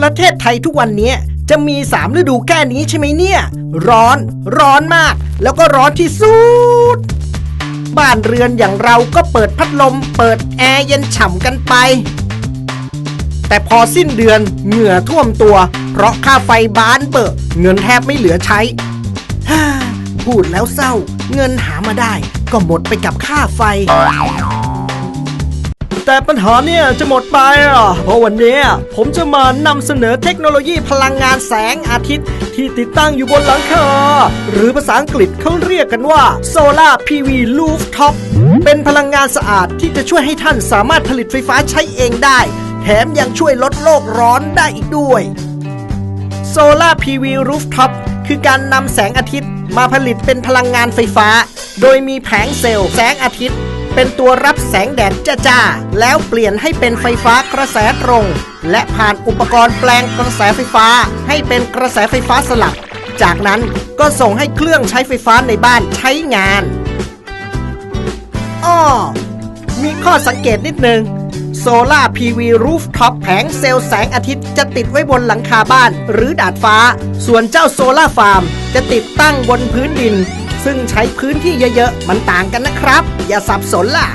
ประเทศไทยทุกวันนี้จะมีสามฤดูแค่นี้ใช่ไหมเนี่ย ร้อนร้อนมาก แล้วก็ร้อนที่สุด บ้านเรือนอย่างเราก็เปิดพัดลม เปิดแอร์เย็นฉ่ำกันไป แต่พอสิ้นเดือนเหงื่อท่วมตัว เพราะค่าไฟบ้านเปิดเงินแทบไม่เหลือใช้ พูดแล้วเศร้า เงินหามาได้ ก็หมดไปกับค่าไฟ แต่ปัญหาเนี่ยจะหมดไปอะเพราะวันนี้ผมจะมานำเสนอเทคโนโลยีพลังงานแสงอาทิตย์ ที่ติดตั้งอยู่บนหลังคา หรือภาษาอังกฤษเขาเรียกกันว่า Solar PV Rooftop เป็นพลังงานสะอาดที่จะช่วยให้ท่านสามารถผลิตไฟฟ้าใช้เองได้ แถมยังช่วยลดโลกร้อนได้อีกด้วย Solar PV Rooftop คือการนำแสงอาทิตย์มาผลิตเป็นพลังงานไฟฟ้า โดยมีแผงเซลล์แสงอาทิตย์ เป็นตัวรับแสงแดดจ้าๆ แล้วเปลี่ยนให้เป็นไฟฟ้ากระแสตรง และผ่านอุปกรณ์แปลงกระแสไฟฟ้า ให้เป็นกระแสไฟฟ้าสลับ จากนั้นก็ส่งให้เครื่องใช้ไฟฟ้าในบ้านใช้งานอ้อมีข้อสังเกตนิดนึงโซล่า PV Rooftop แผงเซลล์แสงอาทิตย์จะติดไว้บนหลังคาบ้านหรือดาดฟ้า ส่วนเจ้าโซล่าฟาร์มจะติดตั้งบนพื้นดิน ซึ่งใช้พื้นที่เยอะๆ มันต่างกันนะครับ อย่าสับสนล่ะ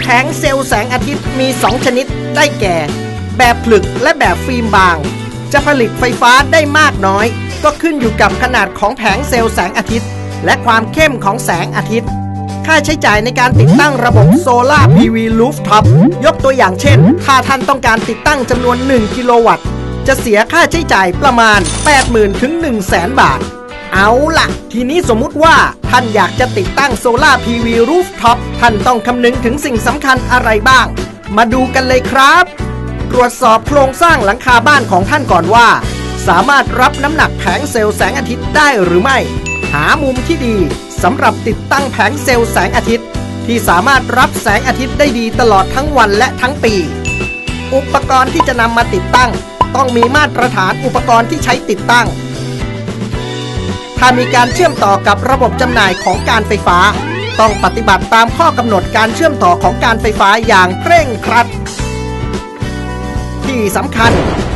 แผงเซลล์แสงอาทิตย์มี 2 ชนิดได้แก่ แบบผลึกและแบบฟิล์มบาง จะผลิตไฟฟ้าได้มากน้อย ก็ขึ้นอยู่กับขนาดของแผงเซลล์แสงอาทิตย์ และความเข้มของแสงอาทิตย์ ค่าใช้จ่ายในการติดตั้งระบบโซลาร์ PV Rooftop ยกตัวอย่างเช่น ถ้าท่านต้องการติดตั้งจำนวน 1 กิโลวัตต์ จะเสียค่าใช้จ่ายประมาณ 80,000 ถึง 100,000บาท เอาล่ะ ทีนี้สมมุติว่าท่านอยากจะติดตั้งโซลาร์ PV Rooftop ท่านต้องคำนึงถึงสิ่งสำคัญอะไรบ้าง มาดูกันเลยครับ ตรวจสอบโครงสร้างหลังคาบ้านของท่านก่อนว่า สามารถรับน้ำหนักแผงเซลล์แสงอาทิตย์ได้หรือไม่ หามุมที่ดีสำหรับติดตั้งแผงเซลล์แสงอาทิตย์ ที่สามารถรับแสงอาทิตย์ได้ดีตลอดทั้งวันและทั้งปี อุปกรณ์ที่จะนำมาติดตั้ง ต้องมีมาตรฐานอุปกรณ์ที่ใช้ติดตั้ง ถ้ามีการเชื่อมต่อกับระบบจำหน่ายของการไฟฟ้า ต้องปฏิบัติตามข้อกำหนดการเชื่อมต่อของการไฟฟ้าอย่างเคร่งครัด ที่สำคัญ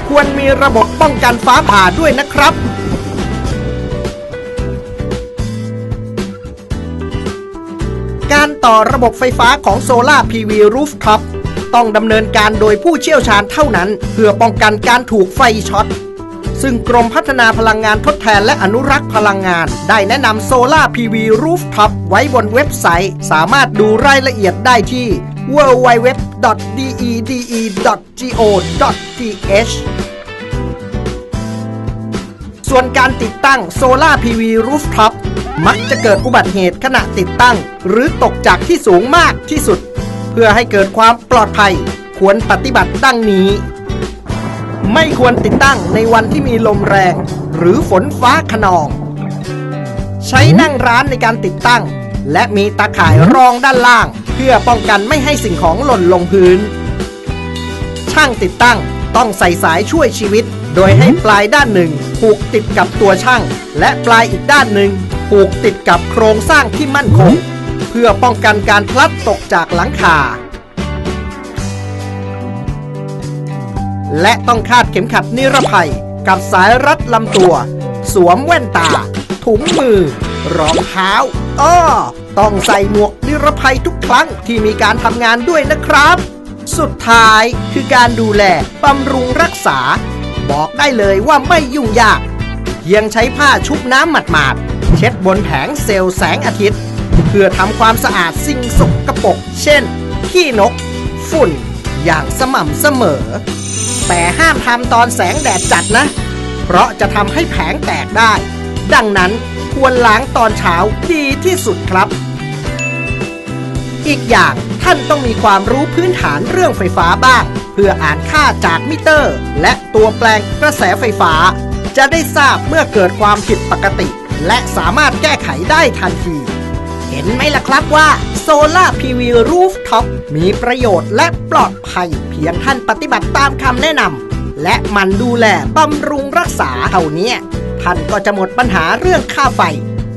ควรมีระบบป้องกันฟ้าผ่าด้วยนะครับการต่อระบบไฟฟ้าของโซลาร์ PV Rooftop ต้องดำเนินการโดยผู้เชี่ยวชาญเท่านั้น เพื่อป้องกันการถูกไฟช็อต ซึ่งกรมพัฒนาพลังงานทดแทนและอนุรักษ์พลังงาน ได้แนะนำโซลาร์ PV Rooftop ไว้บนเว็บไซต์ สามารถดูรายละเอียดได้ที่ www.dede.go.th ส่วนการติดตั้งโซลาร์ PV Rooftop มักจะเกิดอุบัติเหตุขณะติดตั้ง หรือตกจากที่สูงมากที่สุด เพื่อให้เกิดความปลอดภัย ควรปฏิบัติดังนี้ ไม่ควรติดตั้งในวันที่มีลมแรง หรือฝนฟ้าขนอง ใช้นั่งร้านในการติดตั้ง และมีตาข่ายรองด้านล่าง เพื่อป้องกันไม่ให้สิ่งของหล่นลงพื้น ช่างติดตั้งต้องใส่สายช่วยชีวิต โดยให้ปลายด้านหนึ่งผูกติดกับตัวช่าง และปลายอีกด้านหนึ่งผูกติดกับโครงสร้างที่มั่นคง เพื่อป้องกันการพลัดตกจากหลังคา และต้องคาดเข็มขัดนิรภัย กับสายรัดลำตัว สวมแว่นตา ถุงมือ รองเท้าอ้อต้องใส่หมวกนิรภัยทุกครั้งที่มีการทำงานด้วยนะครับ สุดท้ายคือการดูแลบำรุงรักษา บอกได้เลยว่าไม่ยุ่งยาก เพียงใช้ผ้าชุบน้ำหมาดๆ เช็ดบนแผงเซลล์แสงอาทิตย์ เพื่อทำความสะอาดสิ่งสกปรกเช่น ขี้นก ฝุ่นอย่างสม่ำเสมอ แต่ห้ามทำตอนแสงแดดจัดนะ เพราะจะทำให้แผงแตกได้ ดังนั้นควรล้างตอนเช้าดีที่สุดครับ อีกอย่างท่านต้องมีความรู้พื้นฐานเรื่องไฟฟ้าบ้าง เพื่ออ่านค่าจากมิเตอร์ และตัวแปลงกระแสไฟฟ้า จะได้ทราบเมื่อเกิดความผิดปกติ และสามารถแก้ไขได้ทันที เห็นไหมล่ะครับว่า Solar PV Rooftop มีประโยชน์และปลอดภัย เพียงท่านปฏิบัติตามคำแนะนำและมันดูแลบำรุงรักษาเท่านี้ ท่านก็จะหมดปัญหาเรื่องค่าไฟ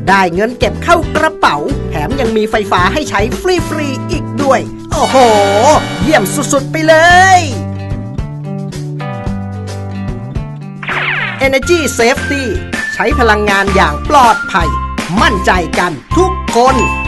ได้เงินเก็บเข้ากระเป๋า แถมยังมีไฟฟ้าให้ใช้ฟรีๆอีกด้วย โอ้โห เยี่ยมสุดๆไปเลย Energy Safety ใช้พลังงานอย่างปลอดภัย มั่นใจกันทุก คน